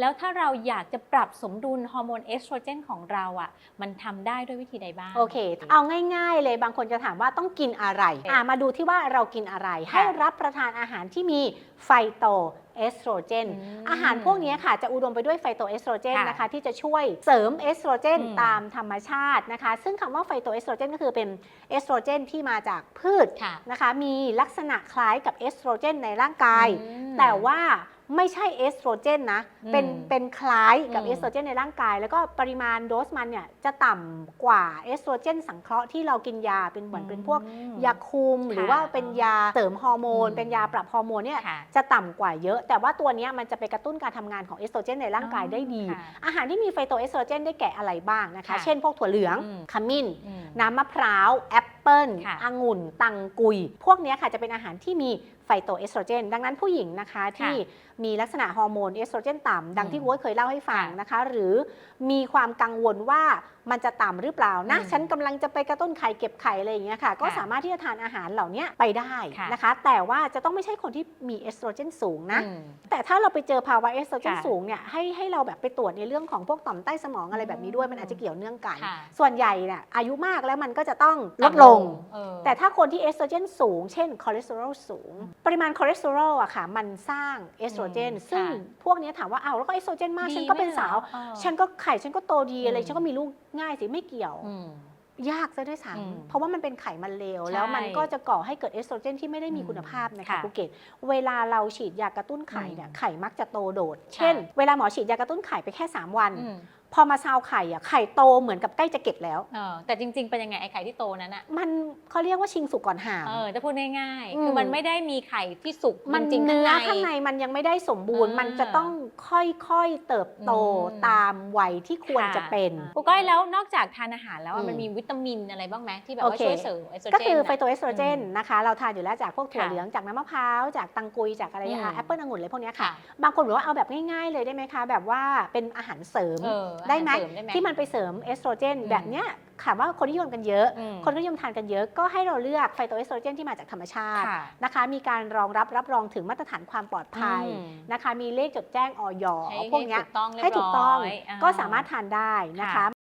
แล้วถ้าเราอยากจะปรับสมดุลฮอร์โมนเอสโตรเจนของเราอะ มันทำได้ด้วยวิธีใดบ้าง โอเค เอาง่ายๆเลยบางคนจะถามว่าต้องกินอะไรอ่ามาดูที่ว่าเรากินอะไร ให้รับประทานอาหารที่มีไฟโตเอสโตรเจนมอาหารพวกนี้ค่ะ จะอุดมไปด้วยไฟโตเอสโตรเจนค่ะนะคะ ที่จะช่วยเสริมเอสโตรเจนอืมตามธรรมชาตินะคะ ซึ่งคำว่าไฟโตเอสโตรเจนก็คือเป็นเอสโตรเจนที่มาจากพืชค่ะนะคะ มีลักษณะคล้ายกับเอสโตรเจนในร่างกาย อืม แต่ว่า ไม่ใช่เอสโตรเจนนะอืมเป็นเป็นคล้ายกับอืม เอสโตรเจนในร่างกาย แล้วก็ปริมาณโดสมันเนี่ยจะต่ำกว่าเอสโตรเจนสังเคราะห์ที่เรากินยาเป็นเหมือนเป็นพวกอืม ยาคุม หรือว่าเป็นยาเสริมฮอร์โมน อืม เป็นยาปรับฮอร์โมนเนี่ย ค่ะ จะต่ำกว่าเยอะ แต่ว่าตัวเนี้ยมันจะไปกระตุ้นการทำงานของเอสโตรเจนในร่างกายได้ดี ค่ะอาหารที่มีไฟโตเอสโตรเจนได้แก่อะไรบ้างนะคะ ค่ะเช่นพวกถั่วเหลือง อืม ขมิ้น อืม น้ำมะพร้าว แอปเปิลค่ะองุ่น ตังกุย พวกเนี้ยค่ะจะเป็นอาหารที่มีไฟโตเอสโตรเจน ดังนั้นผู้หญิงนะคะที่มีลักษณะฮอร์โมนเอสโตรเจนต่ำดังที่อืมโว้ยเคยเล่าให้ฟังค่ะนะคะ หรือมีความกังวลว่า มันจะต่ำหรือเปล่านะ อืมฉันกำลังจะไปกระตุ้นไข่เก็บไข่อะไรอย่างเงี้ยค่ะ ก็ค่ะสามารถที่จะทานอาหารเหล่านี้ไปได้ค่ะนะคะ แต่ว่าจะต้องไม่ใช่คนที่มีเอสโตรเจนสูงนะอืมแต่ถ้าเราไปเจอภาวะเอสโตรเจนค่ะสูงเนี่ยให้ให้เราแบบไปตรวจในเรื่องของพวกต่อมใต้สมองอะไรแบบนี้ด้วยอืมมันอาจจะเกี่ยวเนื่องกัน ค่ะ ส่วนใหญ่เนี่ยอายุมากแล้วมันก็จะต้องลดลง เออ แต่ถ้าคนที่เอสโตรเจนสูง เช่นคอเลสเตอรอลสูง ปริมาณคอเลสเตอรอลอะค่ะ มันสร้างเอสโตรเจน อืมซึ่งค่ะ พวกเนี้ยถามว่าเอาวแล้วก็เอสโตรเจนมากดีฉันก็เป็นไหมสาวเออ ฉันก็ไข่ฉันก็โตดีอะไร อืม ฉันก็มีลูกง่ายสิไม่เกี่ยว อืม ยากซะด้วยอืมซ้ำเพราะว่ามันเป็นไขมันเลว ใช่แล้วมันก็จะก่อให้เกิดเอสโตรเจนที่ไม่ได้มีอืมคุณภาพนะคะค่ะภูเก็ตเวลาเราฉีดยากระตุ้นไข่เนี่ยอืมไข่มักจะโตโดด เช่น เวลาหมอฉีดยากระตุ้นไข่ไปแค่ 3 วัน อืม พอมาซาวไข่อะไข่โตเหมือนกับใกล้จะเก็บแล้ว เออแต่จริง ๆ เป็นยังไงไอ้ไข่ที่โตนั้นอะมันเขาเรียกว่าชิงสุกก่อนหาม เออจะพูดง่ายอืๆ ม คือมันไม่ได้มีไข่ที่สุกมันจริงๆ เนื้อข้าข้างงในในมันยังไม่ได้สมบูรณ์ อ่ามัมันจะต้องค่อยๆเติบโตอืม ตามวัยที่ควรจะเป็นครูก้อยแล้วนอกจากทานอาหารแล้วอะอืมมันมีวิตามินอะไรบ้างไหมที่แบบโอว่าเค ช่วยเสริมเอสโตรเจนก็คือไฟอะ โตเอสโตรเจนอืมนะคะ เราทานอยู่แล้วจากพวกถั่วค่ะเหลืองจากน้ำมะพร้าวจากตังกุยจากอะไรอืมนะคะแอปเปิลองุ่นอะไรพวกเนี้ยค่ะ ค่ะบางคนบอกว่าเอาแบบง่ายๆเลยได้ไหมคะ แบบว่าเป็นอาหารเสริม เออได้ไหมอาารเสริได้ไหมที่มันไปเสริมเอสโตรเจนอืมแบบเนี้ยถามว่าคนนิยมกันเยอะอืมคนนิยมทานกันเยอะ ก็ให้เราเลือกไฟโตเอสโตรเจนที่มาจากธรรมชาติค่ะนะคะ มีการรองรับรับรองถึงมาตรฐานความปลอดภัยอืมนะคะ มีเลขจดแจ้งออยให้พวกเนี้ยให้ถูกต้องเรียบให้ถูกต้องร้ยาก็สามารถทานได้นะคะค่ะ